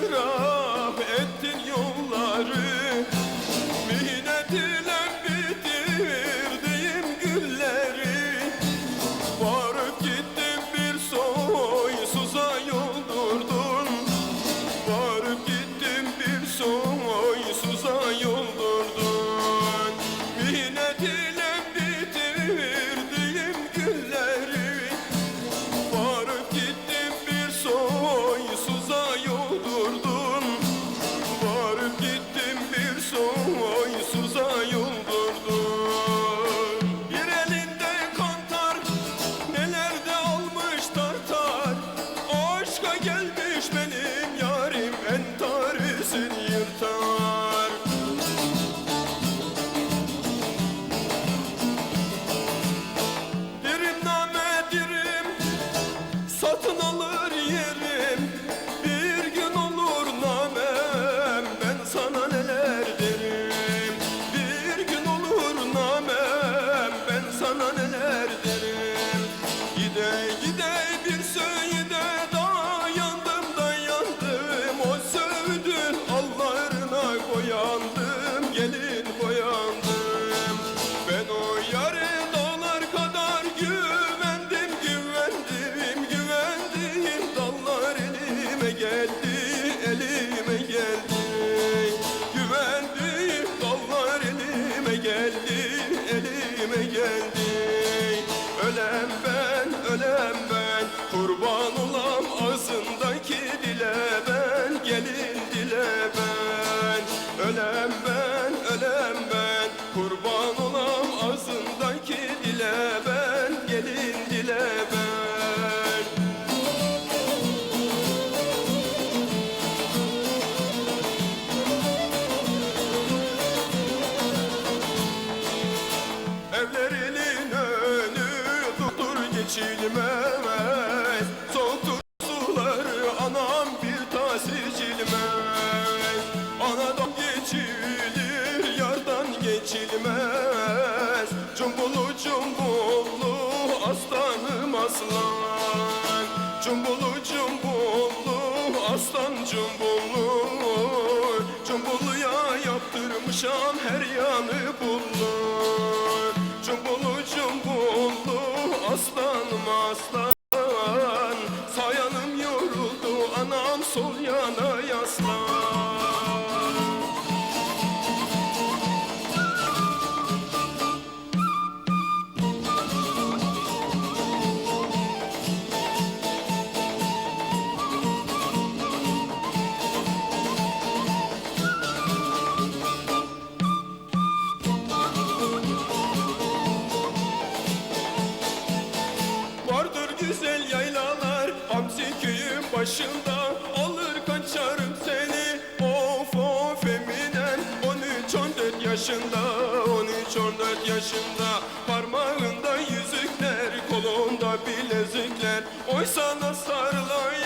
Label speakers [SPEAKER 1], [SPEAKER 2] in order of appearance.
[SPEAKER 1] 그 sen tarihsin geldi Ölem ben ölem ben. Kurban olam ağzındaki dile ben gelin dile ben. Ölem ben anam bir tası içilmez Anadan geçilir yardan geçilmez. Cumbulu cumbulu aslanım aslan Cumbulu cumbulu aslan cumbulu. Cumbuluya yaptırmışam her yanı pullu Cumbulu cumbulu aslanım aslan güzel yaylalar Hamsi köyün başında yaşında 13-14 yaşında. Parmağında yüzükler Kolunda bilezikler. Oy sana sarılayım